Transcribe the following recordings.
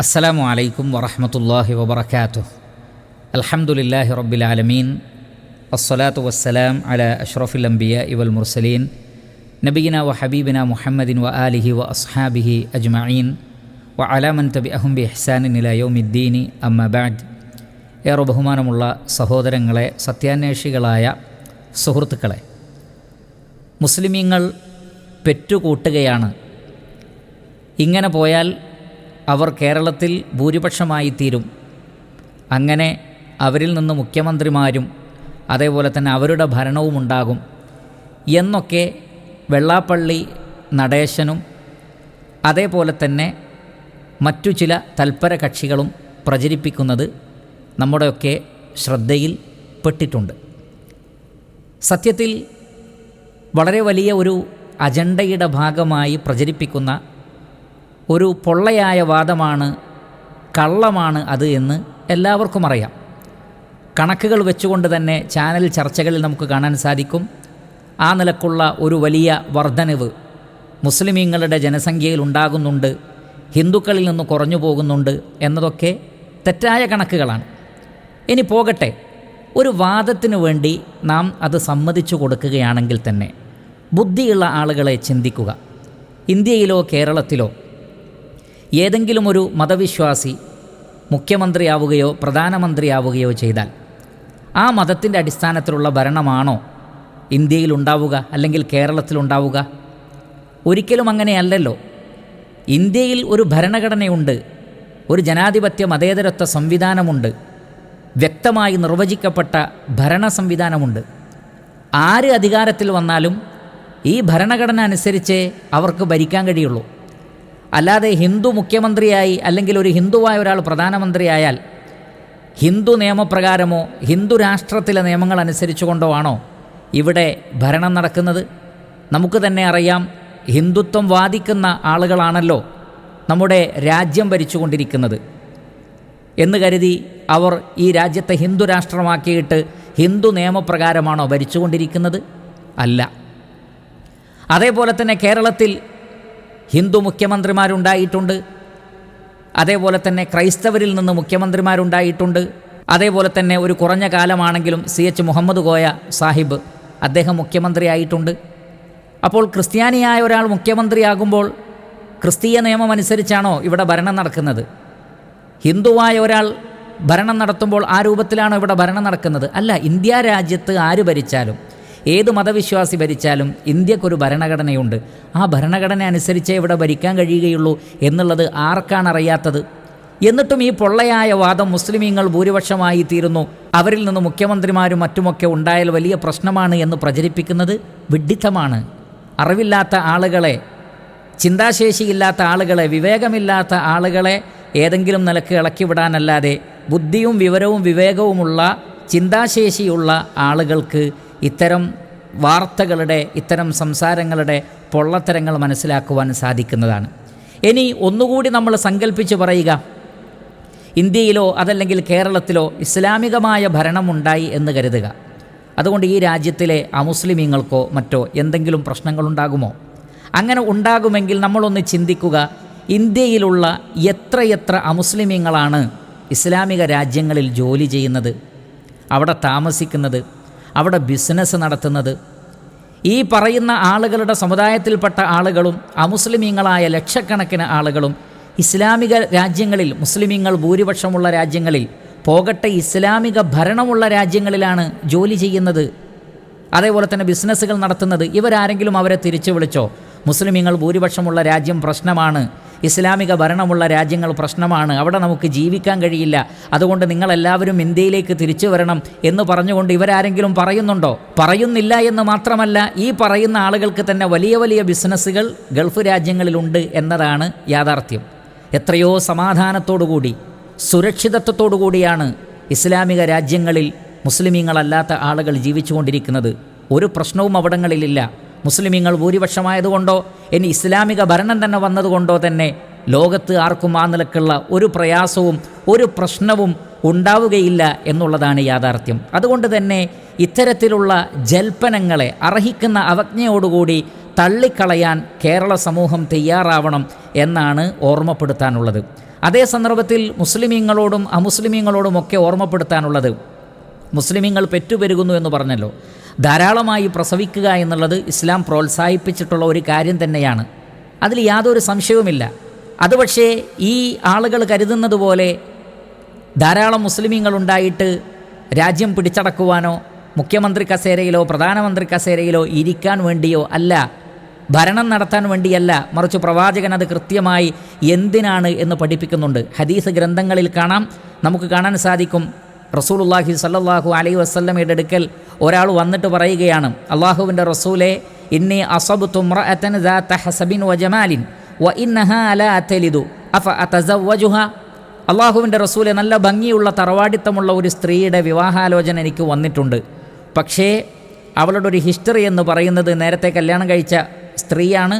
അസ്സലാമു അലൈക്കും വറഹമത്തല്ലാഹി വബർക്കാത്തു അൽഹംദുലില്ലാഹി റബ്ബിൽ ആലമീൻ. അസ്സലാത്തു വസ്സലാം അല അഷ്റഫുൽ അംബിയ ഇവൽ മുർസലീൻ. നബീന വ ഹബീബിന മുഹമ്മദിൻ വ ആലിഹി വ അസ്ഹാബിഹി അജ്മഈൻ. വ അലാമൻ തബി അഹുംബി ഇഹ്സാനിൻ ഇല യൗമിദ്ദീനി. അമ്മ ബാദ് ഏറെ ബഹുമാനമുള്ള സഹോദരങ്ങളെ സത്യാന്വേഷികളായ സുഹൃത്തുക്കളെ. മുസ്ലിമീങ്ങൾ പെറ്റുകൂട്ടുകയാണ്. ഇങ്ങനെ പോയാൽ അവർ കേരളത്തിൽ ഭൂരിപക്ഷമായി തീരും അങ്ങനെ അവരിൽ നിന്ന് മുഖ്യമന്ത്രിമാരും അതേപോലെ തന്നെ അവരുടെ ഭരണവും ഉണ്ടാകും. എന്നൊക്കെ വെള്ളാപ്പള്ളി നടേശനും അതേപോലെ തന്നെ മറ്റു ചില തൽപര കക്ഷികളും പ്രചരിപ്പിക്കുന്നത് നമ്മുടെയൊക്കെ ശ്രദ്ധയിൽ പെട്ടിട്ടുണ്ട്. സത്യത്തിൽ വളരെ വലിയ ഒരു അജണ്ടയുടെ ഭാഗമായി പ്രചരിപ്പിക്കുന്ന ഒരു പൊള്ളയായ വാദമാണ് കള്ളമാണ് അത് എന്ന് എല്ലാവർക്കും അറിയാം. കണക്കുകൾ വെച്ചുകൊണ്ട് തന്നെ ചാനൽ ചർച്ചകളിൽ നമുക്ക് കാണാൻ സാധിക്കും. ആ നിലക്കുള്ള ഒരു വലിയ വർധനവ് മുസ്ലിമീങ്ങളുടെ ജനസംഖ്യയിൽ ഉണ്ടാകുന്നുണ്ട് ഹിന്ദുക്കളിൽ നിന്ന് കുറഞ്ഞു പോകുന്നുണ്ട് എന്നതൊക്കെ തെറ്റായ കണക്കുകളാണ്. ഇനി പോകട്ടെ ഒരു വാദത്തിനു വേണ്ടി നാം അത് സമ്മതിച്ചു കൊടുക്കുകയാണെങ്കിൽ തന്നെ ബുദ്ധിയുള്ള ആളുകളെ ചിന്തിക്കുക. ഇന്ത്യയിലോ കേരളത്തിലോ ഏതെങ്കിലും ഒരു മതവിശ്വാസി മുഖ്യമന്ത്രിയാവുകയോ പ്രധാനമന്ത്രിയാവുകയോ ചെയ്താൽ ആ മതത്തിന്റെ അടിസ്ഥാനത്തിലുള്ള ഭരണമാണോ ഇന്ത്യയിൽ ഉണ്ടാവുക അല്ലെങ്കിൽ കേരളത്തിലുണ്ടാവുക ഒരിക്കലും അങ്ങനെയല്ലല്ലോ. ഇന്ത്യയിൽ ഒരു ഭരണഘടനയുണ്ട് ഒരു ജനാധിപത്യ മതേതരത്വ സംവിധാനമുണ്ട് വ്യക്തമായി നിർവചിക്കപ്പെട്ട ഭരണ സംവിധാനമുണ്ട്. ആര് അധികാരത്തിൽ വന്നാലും ഈ ഭരണഘടന അനുസരിച്ചേ അവർക്ക് ഭരിക്കാൻ കഴിയുള്ളൂ. അല്ലാതെ ഹിന്ദു മുഖ്യമന്ത്രിയായി അല്ലെങ്കിൽ ഒരു ഹിന്ദുവായ ഒരാൾ പ്രധാനമന്ത്രിയായാൽ ഹിന്ദു നിയമപ്രകാരമോ ഹിന്ദു രാഷ്ട്രത്തിലെ നിയമങ്ങൾ അനുസരിച്ചുകൊണ്ടോ ആണോ ഇവിടെ ഭരണം നടക്കുന്നത്? നമുക്ക് തന്നെ അറിയാം ഹിന്ദുത്വം വാദിക്കുന്ന ആളുകളാണല്ലോ നമ്മുടെ രാജ്യം ഭരിച്ചുകൊണ്ടിരിക്കുന്നത്. എന്ന് കരുതി അവർ ഈ രാജ്യത്തെ ഹിന്ദു രാഷ്ട്രമാക്കിയിട്ട് ഹിന്ദു നിയമപ്രകാരമാണോ ഭരിച്ചുകൊണ്ടിരിക്കുന്നത്? അല്ല. അതേപോലെ തന്നെ കേരളത്തിൽ ഹിന്ദു മുഖ്യമന്ത്രിമാരുണ്ടായിട്ടുണ്ട്. അതേപോലെ തന്നെ ക്രൈസ്തവരിൽ നിന്ന് മുഖ്യമന്ത്രിമാരുണ്ടായിട്ടുണ്ട്. അതേപോലെ തന്നെ ഒരു കുറഞ്ഞ കാലമാണെങ്കിലും സി എച്ച് മുഹമ്മദ് കോയ സാഹിബ് അദ്ദേഹം മുഖ്യമന്ത്രിയായിട്ടുണ്ട്. അപ്പോൾ ക്രിസ്ത്യാനിയായ ഒരാൾ മുഖ്യമന്ത്രിയാകുമ്പോൾ ക്രിസ്തീയ നിയമം അനുസരിച്ചാണോ ഇവിടെ ഭരണം നടക്കുന്നത്? ഹിന്ദുവായ ഒരാൾ ഭരണം നടത്തുമ്പോൾ ആ രൂപത്തിലാണോ ഇവിടെ ഭരണം നടക്കുന്നത്? അല്ല ഇന്ത്യ രാജ്യത്ത് ആര് ഭരിച്ചാലും ഏത് മതവിശ്വാസി ഭരിച്ചാലും ഇന്ത്യക്കൊരു ഭരണഘടനയുണ്ട്. ആ ഭരണഘടന അനുസരിച്ചേ ഇവിടെ ഭരിക്കാൻ കഴിയുകയുള്ളൂ എന്നുള്ളത് ആർക്കാണ് അറിയാത്തത് എന്നിട്ടും ഈ പൊള്ളയായ വാദം മുസ്ലിമീങ്ങൾ ഭൂരിപക്ഷമായി തീരുന്നു. അവരിൽ നിന്ന് മുഖ്യമന്ത്രിമാരും മറ്റുമൊക്കെ ഉണ്ടായാൽ വലിയ പ്രശ്നമാണ് എന്ന് പ്രചരിപ്പിക്കുന്നത് വിഡ്ഢിത്തമാണ് അറിവില്ലാത്ത ആളുകളെ ചിന്താശേഷിയില്ലാത്ത ആളുകളെ വിവേകമില്ലാത്ത ആളുകളെ ഏതെങ്കിലും നിലയ്ക്ക് ഇളക്കിവിടാനല്ലാതെ ബുദ്ധിയും വിവരവും വിവേകവുമുള്ള ചിന്താശേഷിയുള്ള ആളുകൾക്ക് ഇത്തരം വാർത്തകളുടെ ഇത്തരം സംസാരങ്ങളുടെ പൊള്ളത്തരങ്ങൾ മനസ്സിലാക്കുവാൻ സാധിക്കുന്നതാണ്. ഇനി ഒന്നുകൂടി നമ്മൾ സങ്കല്പിച്ച് പറയുക. ഇന്ത്യയിലോ അതല്ലെങ്കിൽ കേരളത്തിലോ ഇസ്ലാമികമായ ഭരണമുണ്ടായി എന്ന് കരുതുക. അതുകൊണ്ട് ഈ രാജ്യത്തിലെ അമുസ്ലിമീങ്ങൾക്കോ മറ്റോ എന്തെങ്കിലും പ്രശ്നങ്ങളുണ്ടാകുമോ? അങ്ങനെ ഉണ്ടാകുമെങ്കിൽ നമ്മളൊന്ന് ചിന്തിക്കുക ഇന്ത്യയിലുള്ള എത്രയെത്ര അമുസ്ലിമീങ്ങളാണ് ഇസ്ലാമിക രാജ്യങ്ങളിൽ ജോലി ചെയ്യുന്നത് അവിടെ താമസിക്കുന്നത് അവിടെ ബിസിനസ് നടത്തുന്നത്. ഈ പറയുന്ന ആളുകളുടെ സമുദായത്തിൽപ്പെട്ട ആളുകളും അമുസ്ലിമീങ്ങളായ ലക്ഷക്കണക്കിന് ആളുകളും ഇസ്ലാമിക രാജ്യങ്ങളിൽ മുസ്ലിമീങ്ങൾ ഭൂരിപക്ഷമുള്ള രാജ്യങ്ങളിൽ പോകട്ടെ ഇസ്ലാമിക ഭരണമുള്ള രാജ്യങ്ങളിലാണ് ജോലി ചെയ്യുന്നത്. അതേപോലെ തന്നെ ബിസിനസ്സുകൾ നടത്തുന്നത്. ഇവരാരെങ്കിലും അവരെ തിരിച്ചു വിളിച്ചോ? മുസ്ലിമീങ്ങൾ ഭൂരിപക്ഷമുള്ള രാജ്യം പ്രശ്നമാണ്. ഇസ്ലാമിക ഭരണമുള്ള രാജ്യങ്ങൾ പ്രശ്നമാണ്. അവിടെ നമുക്ക് ജീവിക്കാൻ കഴിയില്ല. അതുകൊണ്ട് നിങ്ങളെല്ലാവരും ഇന്ത്യയിലേക്ക് തിരിച്ചു വരണം എന്ന് പറഞ്ഞുകൊണ്ട് ഇവരാരെങ്കിലും പറയുന്നുണ്ടോ? പറയുന്നില്ല എന്ന് മാത്രമല്ല ഈ പറയുന്ന ആളുകൾക്ക് തന്നെ വലിയ വലിയ ബിസിനസ്സുകൾ ഗൾഫ് രാജ്യങ്ങളിലുണ്ട് എന്നതാണ് യാഥാർത്ഥ്യം. എത്രയോ സമാധാനത്തോടുകൂടി സുരക്ഷിതത്വത്തോടു കൂടിയാണ് ഇസ്ലാമിക രാജ്യങ്ങളിൽ മുസ്ലിമീങ്ങളല്ലാത്ത ആളുകൾ ജീവിച്ചുകൊണ്ടിരിക്കുന്നത്. ഒരു പ്രശ്നവും അവിടങ്ങളിലില്ല. മുസ്ലിമീങ്ങൾ ഭൂരിപക്ഷമായതുകൊണ്ടോ ഇനി ഇസ്ലാമിക ഭരണം തന്നെ വന്നതുകൊണ്ടോ തന്നെ ലോകത്ത് ആർക്കും ആ നിലക്കുള്ള ഒരു പ്രയാസവും ഒരു പ്രശ്നവും ഉണ്ടാവുകയില്ല എന്നുള്ളതാണ് യാഥാർത്ഥ്യം. അതുകൊണ്ട് തന്നെ ഇത്തരത്തിലുള്ള ജൽപ്പനങ്ങളെ അർഹിക്കുന്ന അവജ്ഞയോടുകൂടി തള്ളിക്കളയാൻ കേരള സമൂഹം തയ്യാറാവണം എന്നാണ് ഓർമ്മപ്പെടുത്താനുള്ളത്. അതേ സന്ദർഭത്തിൽ മുസ്ലിമീങ്ങളോടും അമുസ്ലിമീങ്ങളോടും ഒക്കെ ഓർമ്മപ്പെടുത്താനുള്ളത് മുസ്ലിമീങ്ങൾ പെറ്റുപെരുകുന്നു എന്ന് പറഞ്ഞല്ലോ. ധാരാളമായി പ്രസവിക്കുക എന്നുള്ളത് ഇസ്ലാം പ്രോത്സാഹിപ്പിച്ചിട്ടുള്ള ഒരു കാര്യം തന്നെയാണ്. അതിൽ യാതൊരു സംശയവുമില്ല. അത് പക്ഷേ ഈ ആളുകൾ കരുതുന്നത് പോലെ ധാരാളം മുസ്ലിമീങ്ങൾ ഉണ്ടായിട്ട് രാജ്യം പിടിച്ചടക്കുവാനോ മുഖ്യമന്ത്രി കസേരയിലോ പ്രധാനമന്ത്രി കസേരയിലോ ഇരിക്കാൻ വേണ്ടിയോ അല്ല ഭരണം നടത്താൻ വേണ്ടിയല്ല മറിച്ച് പ്രവാചകൻ അത് കൃത്യമായി എന്തിനാണ് എന്ന് പഠിപ്പിക്കുന്നുണ്ട്. ഹദീസ് ഗ്രന്ഥങ്ങളിൽ കാണാം. നമുക്ക് കാണാൻ സാധിക്കും. റസൂലുല്ലാഹി സല്ലാഹു അലൈ വസ്ല്ലമയുടെ അടുക്കൽ ഒരാൾ വന്നിട്ട് പറയുകയാണ് അള്ളാഹുവിന്റെ റസൂലെ ഇന്നി അസബ് തുമ്രഅത്തൻ ഹസബിൻ വജമാലിൻ വ ഇന്നഹ അല അത്തലിദു അഫ അതസവജുഹ അള്ളാഹുവിന്റെ റസൂലെ നല്ല ഭംഗിയുള്ള തറവാടിത്തമുള്ള ഒരു സ്ത്രീയുടെ വിവാഹാലോചന എനിക്ക് വന്നിട്ടുണ്ട്. പക്ഷേ അവളുടെ ഒരു ഹിസ്റ്ററി എന്ന് പറയുന്നത് നേരത്തെ കല്യാണം കഴിച്ച സ്ത്രീയാണ്.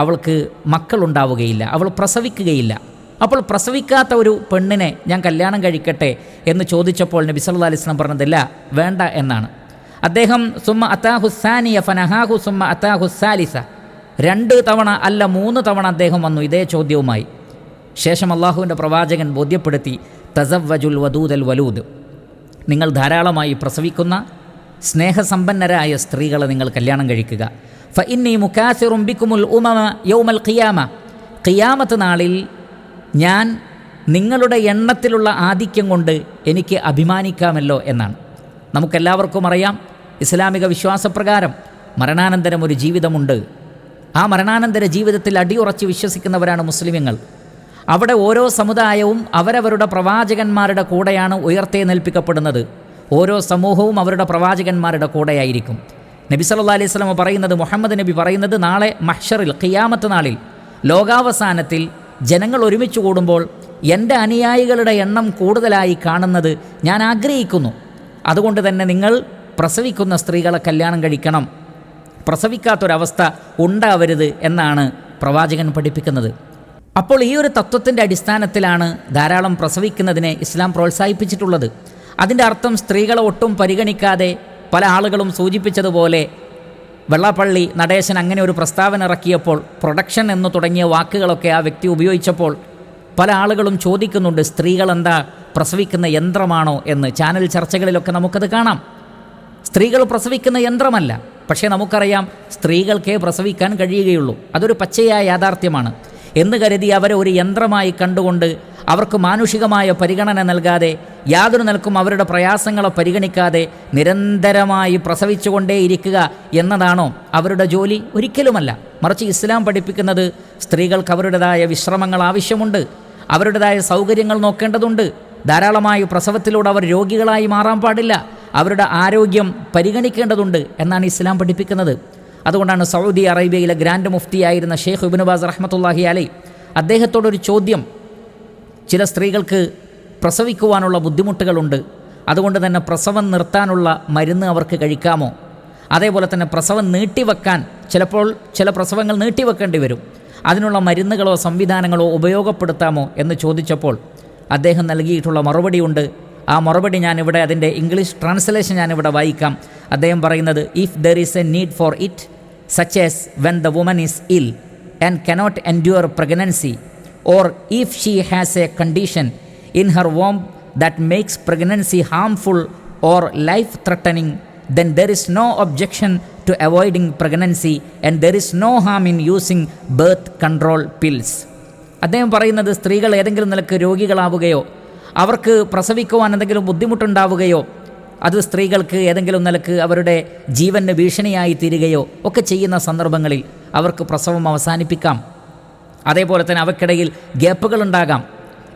അവൾക്ക് മക്കളുണ്ടാവുകയില്ല അവൾ പ്രസവിക്കുകയില്ല. അപ്പോൾ പ്രസവിക്കാത്ത ഒരു പെണ്ണിനെ ഞാൻ കല്യാണം കഴിക്കട്ടെ എന്ന് ചോദിച്ചപ്പോൾ നബി സല്ലു അലൈഹി വസല്ലം പറഞ്ഞതില്ല വേണ്ട എന്നാണ്. അദ്ദേഹം സുമ്മ അത്താഹുസാനിയ ഫനഹാഹു സുമ്മ അത്താഹുസാലിസ രണ്ട് തവണ അല്ല മൂന്ന് തവണ അദ്ദേഹം വന്നു ഇതേ ചോദ്യവുമായി. ശേഷം അള്ളാഹുവിന്റെ പ്രവാചകൻ ബോധ്യപ്പെടുത്തി തസവ്വജുൽ വദൂദൽ വലൂദ്. നിങ്ങൾ ധാരാളമായി പ്രസവിക്കുന്ന സ്നേഹസമ്പന്നരായ സ്ത്രീകളെ നിങ്ങൾ കല്യാണം കഴിക്കുക. ഫ ഇന്നി മുക്കാസിറും ബിക്കുമുൽ ഉമമ യൗമൽ ഖിയാമ. ഖിയാമത്ത് നാളിൽ ഞാൻ നിങ്ങളുടെ എണ്ണത്തിലുള്ള ആധിക്യം കൊണ്ട് എനിക്ക് അഭിമാനിക്കാമല്ലോ എന്നാണ്. നമുക്കെല്ലാവർക്കും അറിയാം ഇസ്ലാമിക വിശ്വാസപ്രകാരം മരണാനന്തരം ഒരു ജീവിതമുണ്ട്. ആ മരണാനന്തര ജീവിതത്തിൽ അടിയുറച്ച് വിശ്വസിക്കുന്നവരാണ് മുസ്ലിമുകൾ അവിടെ ഓരോ സമുദായവും അവരവരുടെ പ്രവാചകന്മാരുടെ കൂടെയാണ് ഉയർത്തേനേൽപ്പിക്കപ്പെടുന്നത് ഓരോ സമൂഹവും അവരുടെ പ്രവാചകന്മാരുടെ കൂടെയായിരിക്കും. നബി സല്ലാ അലൈഹി സ്വലമ പറയുന്നത് മുഹമ്മദ് നബി പറയുന്നത് നാളെ മഹ്ഷറിൽ ഖിയാമത്ത് നാളിൽ ലോകാവസാനത്തിൽ ജനങ്ങൾ ഒരുമിച്ച് കൂടുമ്പോൾ എന്റെ അനുയായികളുടെ എണ്ണം കൂടുതലായി കാണുന്നത് ഞാൻ ആഗ്രഹിക്കുന്നു. അതുകൊണ്ട് തന്നെ നിങ്ങൾ പ്രസവിക്കുന്ന സ്ത്രീകളെ കല്യാണം കഴിക്കണം. പ്രസവിക്കാത്തൊരവസ്ഥ ഉണ്ടാവരുത് എന്നാണ് പ്രവാചകൻ പഠിപ്പിക്കുന്നത്. അപ്പോൾ ഈ ഒരു തത്വത്തിന്റെ അടിസ്ഥാനത്തിലാണ് ധാരാളം പ്രസവിക്കുന്നതിനെ ഇസ്ലാം പ്രോത്സാഹിപ്പിച്ചിട്ടുള്ളത്. അതിന്റെ അർത്ഥം സ്ത്രീകളെ ഒട്ടും പരിഗണിക്കാതെ പല ആളുകളും സൂചിപ്പിച്ചതുപോലെ വെള്ളാപ്പള്ളി നടേശൻ അങ്ങനെ ഒരു പ്രസ്താവന ഇറക്കിയപ്പോൾ പ്രൊഡക്ഷൻ എന്ന് തുടങ്ങിയ വാക്കുകളൊക്കെ ആ വ്യക്തി ഉപയോഗിച്ചപ്പോൾ പല ആളുകളും ചോദിക്കുന്നുണ്ട് സ്ത്രീകൾ എന്താ പ്രസവിക്കുന്ന യന്ത്രമാണോ? എന്ന്. ചാനൽ ചർച്ചകളിലൊക്കെ നമുക്കത് കാണാം. സ്ത്രീകൾ പ്രസവിക്കുന്ന യന്ത്രമല്ല. പക്ഷേ നമുക്കറിയാം സ്ത്രീകൾക്കേ പ്രസവിക്കാൻ കഴിയുകയുള്ളൂ. അതൊരു പച്ചയായ യാഥാർത്ഥ്യമാണ്. എന്ന് കരുതി അവരെ ഒരു യന്ത്രമായി കണ്ടുകൊണ്ട് അവർക്ക് മാനുഷികമായ പരിഗണന നൽകാതെ യാതൊരു നിലക്കും അവരുടെ പ്രയാസങ്ങളെ പരിഗണിക്കാതെ നിരന്തരമായി പ്രസവിച്ചുകൊണ്ടേയിരിക്കുക എന്നതാണോ അവരുടെ ജോലി? ഒരിക്കലുമല്ല. മറിച്ച് ഇസ്ലാം പഠിപ്പിക്കുന്നത് സ്ത്രീകൾക്ക് അവരുടേതായ വിശ്രമങ്ങൾ ആവശ്യമുണ്ട്. അവരുടേതായ സൗകര്യങ്ങൾ നോക്കേണ്ടതുണ്ട്. ധാരാളമായി പ്രസവത്തിലൂടെ അവർ രോഗികളായി മാറാൻ പാടില്ല. അവരുടെ ആരോഗ്യം പരിഗണിക്കേണ്ടതുണ്ട് എന്നാണ് ഇസ്ലാം പഠിപ്പിക്കുന്നത്. അതുകൊണ്ടാണ് സൗദി അറേബ്യയിലെ ഗ്രാൻഡ് മുഫ്തിയായിരുന്ന ഷെയ്ഖ് ഇബിനുബാസ് റഹ്മത്തുല്ലാഹി അലൈ അദ്ദേഹത്തോടൊരു ചോദ്യം. ചില സ്ത്രീകൾക്ക് പ്രസവിക്കുവാനുള്ള ബുദ്ധിമുട്ടുകളുണ്ട്. അതുകൊണ്ട് തന്നെ പ്രസവം നിർത്താനുള്ള മരുന്ന് അവർക്ക് കഴിക്കാമോ? അതേപോലെ തന്നെ പ്രസവം നീട്ടിവെക്കാൻ ചിലപ്പോൾ ചില പ്രസവങ്ങൾ നീട്ടിവെക്കേണ്ടി വരും. അതിനുള്ള മരുന്നുകളോ സംവിധാനങ്ങളോ ഉപയോഗപ്പെടുത്താമോ എന്ന് ചോദിച്ചപ്പോൾ അദ്ദേഹം നൽകിയിട്ടുള്ള മറുപടിയുണ്ട്. ആ മറുപടി ഞാനിവിടെ അതിന്റെ ഇംഗ്ലീഷ് ട്രാൻസ്ലേഷൻ ഞാനിവിടെ വായിക്കാം. അദ്ദേഹം പറയുന്നത് if there is a need for it such as when the woman is ill and cannot endure pregnancy or if she has a condition in her womb that makes pregnancy harmful or life threatening, then there is no objection to avoiding pregnancy and there is no harm in using birth control pills അദ്ദേഹം പറയുന്നത് സ്ത്രീകൾ ഏതെങ്കിലും നിലയ്ക്ക് രോഗികളാവുകയോ അവർക്ക് പ്രസവിക്കുവാൻ എന്തെങ്കിലും ബുദ്ധിമുട്ടുണ്ടാവുകയോ അത് സ്ത്രീകൾക്ക് ഏതെങ്കിലും നിലയ്ക്ക് അവരുടെ ജീവന് ഭീഷണിയായി തീരുകയോ ഒക്കെ ചെയ്യുന്ന സന്ദർഭങ്ങളിൽ അവർക്ക് പ്രസവം അവസാനിപ്പിക്കാം അതേപോലെ തന്നെ അവക്കിടയിൽ ഗ്യാപ്പുകൾ ഉണ്ടാകാം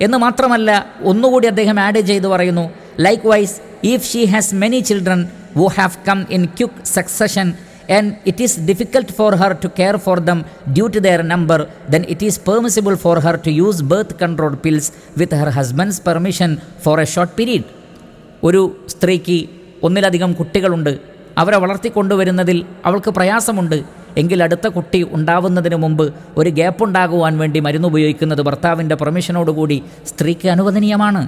എന്ന് മാത്രമല്ല ഒന്നുകൂടി അദ്ദേഹം ആഡ് ചെയ്ത് പറയുന്നു likewise if she has many children who have come in quick succession and it is difficult for her to care for them due to their number, then it is permissible for her to use birth control pills with her husband's permission for a short period. ഒരു സ്ത്രീക്ക് ഒന്നിലധികം കുട്ടികളുണ്ട് അവരെ വളർത്തിക്കൊണ്ടുവരുന്നതിൽ അവൾക്ക് പ്രയാസമുണ്ട് എങ്കിൽ അടുത്ത കുട്ടി ഉണ്ടാവുന്നതിന് മുമ്പ് ഒരു ഗ്യാപ്പ് ഉണ്ടാകുവാൻ വേണ്ടി മരുന്ന് ഉപയോഗിക്കുന്നത് ഭർത്താവിന്റെ പെർമിഷനോടുകൂടി സ്ത്രീക്ക് അനുവദനീയമാണ്.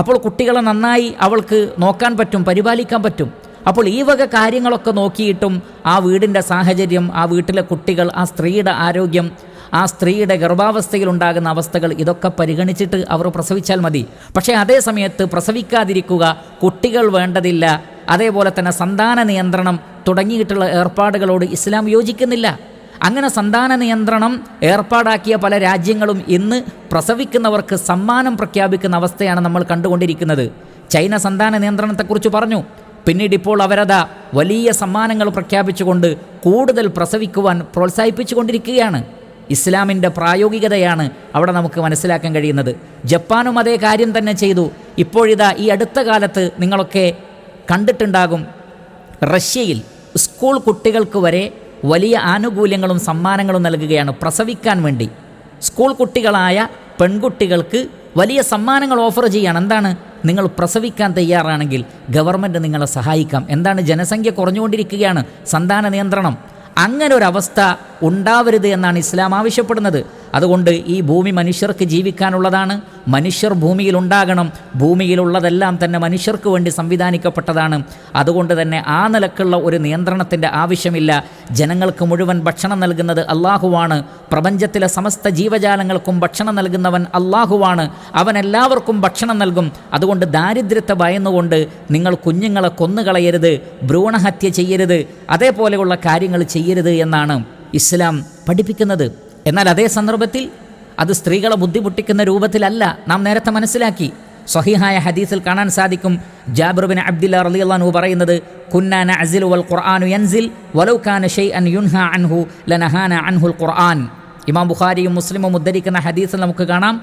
അപ്പോൾ കുട്ടികളെ നന്നായി അവൾക്ക് നോക്കാൻ പറ്റും പരിപാലിക്കാൻ പറ്റും. അപ്പോൾ ഈ വക കാര്യങ്ങളൊക്കെ നോക്കിയിട്ടും ആ വീടിന്റെ സാഹചര്യം ആ വീട്ടിലെ കുട്ടികൾ ആ സ്ത്രീയുടെ ആരോഗ്യം ആ സ്ത്രീയുടെ ഗർഭാവസ്ഥയിൽ ഉണ്ടാകുന്ന അവസ്ഥകൾ ഇതൊക്കെ പരിഗണിച്ചിട്ട് അവർ പ്രസവിച്ചാൽ മതി. പക്ഷേ അതേ സമയത്ത് പ്രസവിക്കാതിരിക്കുക കുട്ടികൾ വേണ്ടതില്ല. അതേപോലെ തന്നെ സന്താന നിയന്ത്രണം തുടങ്ങിയിട്ടുള്ള ഏർപ്പാടുകളോട് ഇസ്ലാം യോജിക്കുന്നില്ല. അങ്ങനെ സന്താന നിയന്ത്രണം ഏർപ്പാടാക്കിയ പല രാജ്യങ്ങളും ഇന്ന് പ്രസവിക്കുന്നവർക്ക് സമ്മാനം പ്രഖ്യാപിക്കുന്ന അവസ്ഥയാണ് നമ്മൾ കണ്ടുകൊണ്ടിരിക്കുന്നത്. ചൈന സന്താന നിയന്ത്രണത്തെക്കുറിച്ച് പറഞ്ഞു. പിന്നീട് ഇപ്പോൾ അവരതാ വലിയ സമ്മാനങ്ങൾ പ്രഖ്യാപിച്ചുകൊണ്ട് കൂടുതൽ പ്രസവിക്കുവാൻ പ്രോത്സാഹിപ്പിച്ചുകൊണ്ടിരിക്കുകയാണ്. ഇസ്ലാമിന്റെ പ്രായോഗികതയാണ് അവിടെ നമുക്ക് മനസ്സിലാക്കാൻ കഴിയുന്നത്. ജപ്പാനും അതേ കാര്യം തന്നെ ചെയ്തു. ഇപ്പോഴിതാ ഈ അടുത്ത കാലത്ത് നിങ്ങളൊക്കെ കണ്ടിട്ടുണ്ടാകും റഷ്യയിൽ സ്കൂൾ കുട്ടികൾക്ക് വരെ വലിയ ആനുകൂല്യങ്ങളും സമ്മാനങ്ങളും നൽകുകയാണ് പ്രസവിക്കാൻ വേണ്ടി. സ്കൂൾ കുട്ടികളായ പെൺകുട്ടികൾക്ക് വലിയ സമ്മാനങ്ങൾ ഓഫർ ചെയ്യാണ്. എന്താണ്? നിങ്ങൾ പ്രസവിക്കാൻ തയ്യാറാണെങ്കിൽ ഗവൺമെന്റ് നിങ്ങളെ സഹായിക്കാം. എന്താണ്? ജനസംഖ്യ കുറഞ്ഞുകൊണ്ടിരിക്കുകയാണ്. സന്താന നിയന്ത്രണം. അങ്ങനെ ഒരു അവസ്ഥ ഉണ്ടാവരുത് എന്നാണ് ഇസ്ലാം ആവശ്യപ്പെടുന്നത്. അതുകൊണ്ട് ഈ ഭൂമി മനുഷ്യർക്ക് ജീവിക്കാനുള്ളതാണ്. മനുഷ്യർ ഭൂമിയിൽ ഉണ്ടാകണം. ഭൂമിയിലുള്ളതെല്ലാം തന്നെ മനുഷ്യർക്ക് വേണ്ടി സംവിധാനിക്കപ്പെട്ടതാണ്. അതുകൊണ്ട് തന്നെ ആ നിലക്കുള്ള ഒരു നിയന്ത്രണത്തിന്റെ ആവശ്യമില്ല. ജനങ്ങൾക്ക് മുഴുവൻ ഭക്ഷണം നൽകുന്നത് അള്ളാഹുവാണ്. പ്രപഞ്ചത്തിലെ സമസ്ത ജീവജാലങ്ങൾക്കും ഭക്ഷണം നൽകുന്നവൻ അള്ളാഹുവാണ്. അവൻ എല്ലാവർക്കും ഭക്ഷണം നൽകും. അതുകൊണ്ട് ദാരിദ്ര്യത്തെ ഭയന്നുകൊണ്ട് നിങ്ങൾ കുഞ്ഞുങ്ങളെ കൊന്നുകളയരുത്. ഭ്രൂണഹത്യ ചെയ്യരുത്. അതേപോലെയുള്ള കാര്യങ്ങൾ ചെയ്യരുത്. എന്നാണ് ഇസ്ലാം പഠിപ്പിക്കുന്നത്. എന്നാൽ അതേ സന്ദർഭത്തിൽ അത് സ്ത്രീകളെ ബുദ്ധിമുട്ടിക്കുന്ന രൂപത്തിലല്ല നാം നേരത്തെ മനസ്സിലാക്കി. സ്വഹിഹായ ഹദീസിൽ കാണാൻ സാധിക്കും. ജാബിർബിൻ അബ്ദുല്ല റളിയല്ലാഹു പറയുന്നത് കുന്നാന അസിൽ വൽ ഖുർആനു യൻസിൽ വലൗ കാന ഷൈഅൻ യുൻഹ അൻഹു ലനഹാന അൻഹുൽ ഖുർആൻ. ഇമാം ബുഖാരിയും മുസ്ലിമും ഉദ്ധരിക്കുന്ന ഹദീസിൽ നമുക്ക് കാണാം.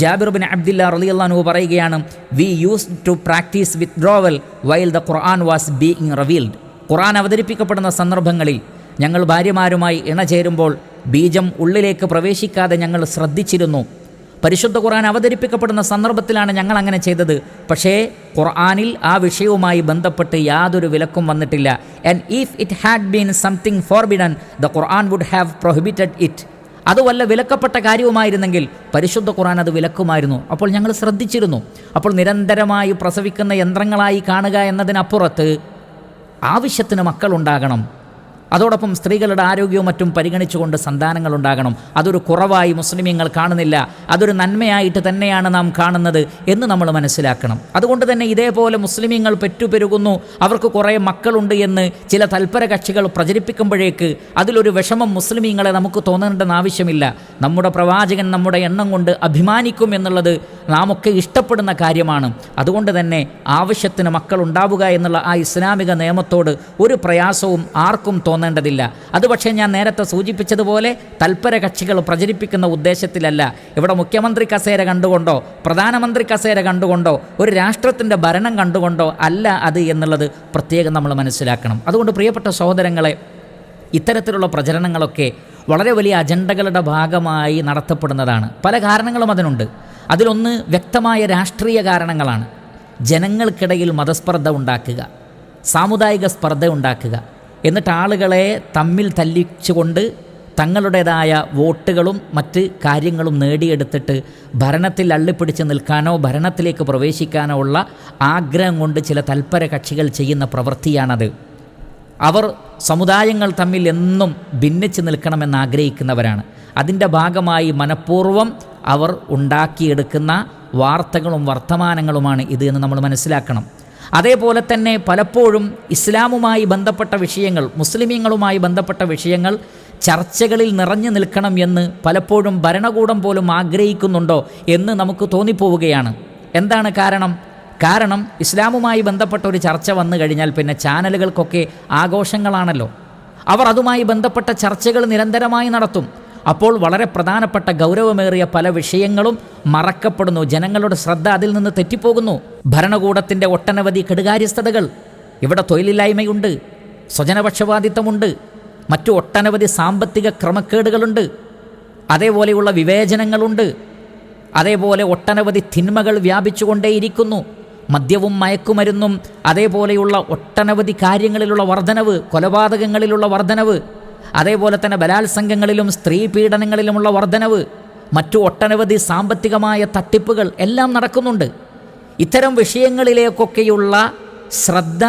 ജാബിർ ബിൻ അബ്ദുല്ല റളിയല്ലാഹു പറയുകയാണ് we use to practice withdrawal while the Quran was being revealed Quran അവതരിപ്പിക്കപ്പെടുന്ന സന്ദർഭങ്ങളിൽ ഞങ്ങൾ ഭാര്യമാരുമായി ഇണചേരുമ്പോൾ ബീജം ഉള്ളിലേക്ക് പ്രവേശിക്കാതെ ഞങ്ങൾ ശ്രദ്ധിച്ചിരുന്നു. പരിശുദ്ധ ഖുർആൻ അവതരിപ്പിക്കപ്പെടുന്ന സന്ദർഭത്തിലാണ് ഞങ്ങൾ അങ്ങനെ ചെയ്തത്. പക്ഷേ ഖുർആാനിൽ ആ വിഷയവുമായി ബന്ധപ്പെട്ട് യാതൊരു വിലക്കും വന്നിട്ടില്ല. And if it had been something forbidden the Quran would have prohibited it അത് വല്ല വിലക്കപ്പെട്ട കാര്യവുമായിരുന്നെങ്കിൽ പരിശുദ്ധ ഖുർആൻ അത് വിലക്കുമായിരുന്നു. അപ്പോൾ ഞങ്ങൾ ശ്രദ്ധിച്ചിരുന്നു. അപ്പോൾ നിരന്തരമായി പ്രസവിക്കുന്ന യന്ത്രങ്ങളായി കാണുക എന്നതിനപ്പുറത്ത് ആവശ്യത്തിന് മക്കളുണ്ടാകണം. അതോടൊപ്പം സ്ത്രീകളുടെ ആരോഗ്യവും മറ്റും പരിഗണിച്ചുകൊണ്ട് സന്താനങ്ങൾ ഉണ്ടാകണം അതൊരു കുറവായി മുസ്ലിമീങ്ങൾ കാണുന്നില്ല. അതൊരു നന്മയായിട്ട് തന്നെയാണ് നാം കാണുന്നത് എന്ന് നമ്മൾ മനസ്സിലാക്കണം. അതുകൊണ്ട് തന്നെ ഇതേപോലെ മുസ്ലിമീങ്ങൾ പെറ്റുപെരുകുന്നു. അവർക്ക് കുറേ മക്കളുണ്ട് എന്ന് ചില തൽപര കക്ഷികൾ പ്രചരിപ്പിക്കുമ്പോഴേക്ക് അതിലൊരു വിഷമം മുസ്ലിമീങ്ങളെ നമുക്ക് തോന്നേണ്ടെന്ന് ആവശ്യമില്ല. നമ്മുടെ പ്രവാചകൻ നമ്മുടെ എണ്ണം കൊണ്ട് അഭിമാനിക്കും എന്നുള്ളത് നാമൊക്കെ ഇഷ്ടപ്പെടുന്ന കാര്യമാണ്. അതുകൊണ്ട് തന്നെ ആവശ്യത്തിന് മക്കൾ ഉണ്ടാവുക എന്നുള്ള ആ ഇസ്ലാമിക നിയമത്തോട് ഒരു പ്രയാസവും ആർക്കും തോന്നേണ്ടതില്ല. അത് പക്ഷേ ഞാൻ നേരത്തെ സൂചിപ്പിച്ചതുപോലെ തൽപര കക്ഷികൾ പ്രചരിപ്പിക്കുന്ന ഉദ്ദേശത്തിലല്ല. ഇവിടെ മുഖ്യമന്ത്രി കസേര കണ്ടുകൊണ്ടോ പ്രധാനമന്ത്രി കസേര കണ്ടുകൊണ്ടോ ഒരു രാഷ്ട്രത്തിന്റെ ഭരണം കണ്ടുകൊണ്ടോ അല്ല അത് എന്നുള്ളത് പ്രത്യേകം നമ്മൾ മനസ്സിലാക്കണം. അതുകൊണ്ട് പ്രിയപ്പെട്ട സഹോദരങ്ങളെ ഇത്തരത്തിലുള്ള പ്രചരണങ്ങളൊക്കെ വളരെ വലിയ അജണ്ടകളുടെ ഭാഗമായി നടത്തപ്പെടുന്നതാണ്. പല കാരണങ്ങളും അതിനുണ്ട്. അതിലൊന്ന് വ്യക്തമായ രാഷ്ട്രീയ കാരണങ്ങളാണ്. ജനങ്ങൾക്കിടയിൽ മതസ്പർദ്ധ ഉണ്ടാക്കുക സാമുദായിക സ്പർദ്ധ ഉണ്ടാക്കുക. എന്നിട്ട് ആളുകളെ തമ്മിൽ തല്ലിച്ചുകൊണ്ട് തങ്ങളുടേതായ വോട്ടുകളും മറ്റ് കാര്യങ്ങളും നേടിയെടുത്തിട്ട് ഭരണത്തിൽ അള്ളിപ്പിടിച്ച് നിൽക്കാനോ ഭരണത്തിലേക്ക് പ്രവേശിക്കാനോ ഉള്ള ആഗ്രഹം കൊണ്ട് ചില തൽപര കക്ഷികൾ ചെയ്യുന്ന പ്രവൃത്തിയാണത്. അവർ സമുദായങ്ങൾ തമ്മിൽ എന്നും ഭിന്നിച്ച് നിൽക്കണമെന്ന് ആഗ്രഹിക്കുന്നവരാണ്. അതിന്റെ ഭാഗമായി മനഃപൂർവം അവർ ഉണ്ടാക്കിയെടുക്കുന്ന വാർത്തകളും വർത്തമാനങ്ങളുമാണ് ഇത് എന്ന് നമ്മൾ മനസ്സിലാക്കണം. അതേപോലെ തന്നെ പലപ്പോഴും ഇസ്ലാമുമായി ബന്ധപ്പെട്ട വിഷയങ്ങൾ മുസ്ലിമീങ്ങളുമായി ബന്ധപ്പെട്ട വിഷയങ്ങൾ ചർച്ചകളിൽ നിറഞ്ഞു നിൽക്കണം എന്ന് പലപ്പോഴും ഭരണകൂടം പോലും ആഗ്രഹിക്കുന്നുണ്ടോ എന്ന് നമുക്ക് തോന്നിപ്പോവുകയാണ്. എന്താണ് കാരണം? കാരണം ഇസ്ലാമുമായി ബന്ധപ്പെട്ട ഒരു ചർച്ച വന്നു കഴിഞ്ഞാൽ പിന്നെ ചാനലുകൾക്കൊക്കെ ആഘോഷങ്ങളാണല്ലോ. അവർ അതുമായി ബന്ധപ്പെട്ട ചർച്ചകൾ നിരന്തരമായി നടത്തും. അപ്പോൾ വളരെ പ്രധാനപ്പെട്ട ഗൗരവമേറിയ പല വിഷയങ്ങളും മറക്കപ്പെടുന്നു. ജനങ്ങളുടെ ശ്രദ്ധ അതിൽ നിന്ന് തെറ്റിപ്പോകുന്നു. ഭരണകൂടത്തിന്റെ ഒട്ടനവധി കെടുകാര്യസ്ഥതകൾ. ഇവിടെ തൊഴിലില്ലായ്മയുണ്ട്. സ്വജനപക്ഷപാതിത്വമുണ്ട്. മറ്റു ഒട്ടനവധി സാമ്പത്തിക ക്രമക്കേടുകളുണ്ട്. അതേപോലെയുള്ള വിവേചനങ്ങളുണ്ട്. അതേപോലെ ഒട്ടനവധി തിന്മകൾ വ്യാപിച്ചുകൊണ്ടേയിരിക്കുന്നു. മദ്യവും മയക്കുമരുന്നും അതേപോലെയുള്ള ഒട്ടനവധി കാര്യങ്ങളിലുള്ള വർധനവ് കൊലപാതകങ്ങളിലുള്ള വർധനവ്. അതേപോലെ തന്നെ ബലാത്സംഗങ്ങളിലും സ്ത്രീ പീഡനങ്ങളിലുമുള്ള വർധനവ് മറ്റു ഒട്ടനവധി സാമ്പത്തികമായ തട്ടിപ്പുകൾ എല്ലാം നടക്കുന്നുണ്ട്. ഇത്തരം വിഷയങ്ങളിലേക്കൊക്കെയുള്ള ശ്രദ്ധ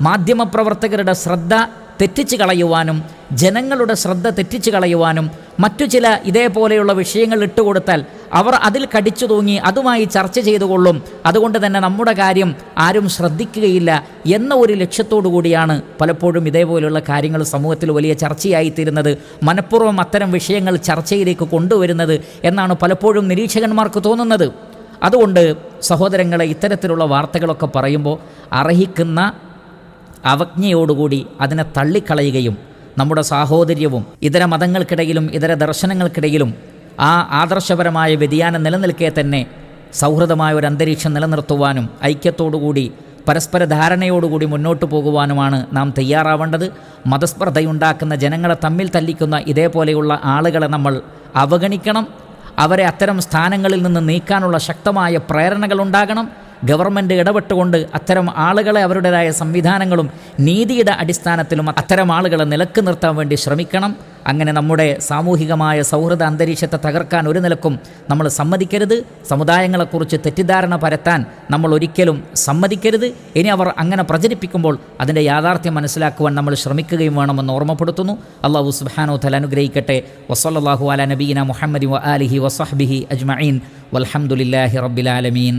മാധ്യമപ്രവർത്തകരുടെ ശ്രദ്ധ തെറ്റിച്ച് കളയുവാനും ജനങ്ങളുടെ ശ്രദ്ധ തെറ്റിച്ച് കളയുവാനും മറ്റു ചില ഇതേപോലെയുള്ള വിഷയങ്ങൾ ഇട്ടുകൊടുത്താൽ അവർ അതിൽ കടിച്ചു തൂങ്ങി അതുമായി ചർച്ച ചെയ്തുകൊള്ളും അതുകൊണ്ട് തന്നെ നമ്മുടെ കാര്യം ആരും ശ്രദ്ധിക്കുകയില്ല എന്ന ഒരു ലക്ഷ്യത്തോടു കൂടിയാണ് പലപ്പോഴും ഇതേപോലെയുള്ള കാര്യങ്ങൾ സമൂഹത്തിൽ വലിയ ചർച്ചയായിത്തീരുന്നത്. മനഃപൂർവം അത്തരം വിഷയങ്ങൾ ചർച്ചയിലേക്ക് കൊണ്ടുവരുന്നത് എന്നാണ് പലപ്പോഴും നിരീക്ഷകന്മാർക്ക് തോന്നുന്നത്. അതുകൊണ്ട് സഹോദരങ്ങളെ ഇത്തരത്തിലുള്ള വാർത്തകളൊക്കെ പറയുമ്പോൾ അർഹിക്കുന്ന അവജ്ഞയോടുകൂടി അതിനെ തള്ളിക്കളയുകയും നമ്മുടെ സാഹോദര്യവും ഇതര മതങ്ങൾക്കിടയിലും ഇതര ദർശനങ്ങൾക്കിടയിലും ആ ആദർശപരമായ വ്യതിയാനം നിലനിൽക്കെ തന്നെ സൗഹൃദമായ ഒരു അന്തരീക്ഷം നിലനിർത്തുവാനും ഐക്യത്തോടുകൂടി പരസ്പര ധാരണയോടുകൂടി മുന്നോട്ട് പോകുവാനുമാണ് നാം തയ്യാറാവേണ്ടത്. മതസ്പർദ്ധയുണ്ടാക്കുന്ന ജനങ്ങളെ തമ്മിൽ തല്ലിക്കുന്ന ഇതേപോലെയുള്ള ആളുകളെ നമ്മൾ അവഗണിക്കണം. അവരെ അത്തരം സ്ഥാനങ്ങളിൽ നിന്ന് നീക്കാനുള്ള ശക്തമായ പ്രേരണകൾ ഉണ്ടാകണം. ഗവൺമെന്റ് ഇടപെട്ടുകൊണ്ട് അത്തരം ആളുകളെ അവരുടേതായ സംവിധാനങ്ങളും നീതിയുടെ അടിസ്ഥാനത്തിലും അത്തരം ആളുകളെ നിലയ്ക്ക് നിർത്താൻ വേണ്ടി ശ്രമിക്കണം. അങ്ങനെ നമ്മുടെ സാമൂഹികമായ സൗഹൃദ അന്തരീക്ഷത്തെ തകർക്കാൻ ഒരു നിലക്കും നമ്മൾ സമ്മതിക്കരുത്. സമുദായങ്ങളെക്കുറിച്ച് തെറ്റിദ്ധാരണ പരത്താൻ നമ്മൾ ഒരിക്കലും സമ്മതിക്കരുത്. ഇനി അവർ അങ്ങനെ പ്രചരിപ്പിക്കുമ്പോൾ അതിന്റെ യാഥാർത്ഥ്യം മനസ്സിലാക്കുവാൻ നമ്മൾ ശ്രമിക്കുകയും വേണമെന്ന് ഓർമ്മപ്പെടുത്തുന്നു. അള്ളാഹു സുബാനോ തല അനുഗ്രഹിക്കട്ടെ. വസല്ലാഹു അല നബീന മുഹമ്മദ് വ ആലിഹി വസഹ്ബിഹി അജ്മഈൻ. വൽഹമുല്ലാഹി റബ്ബിലാലമീൻ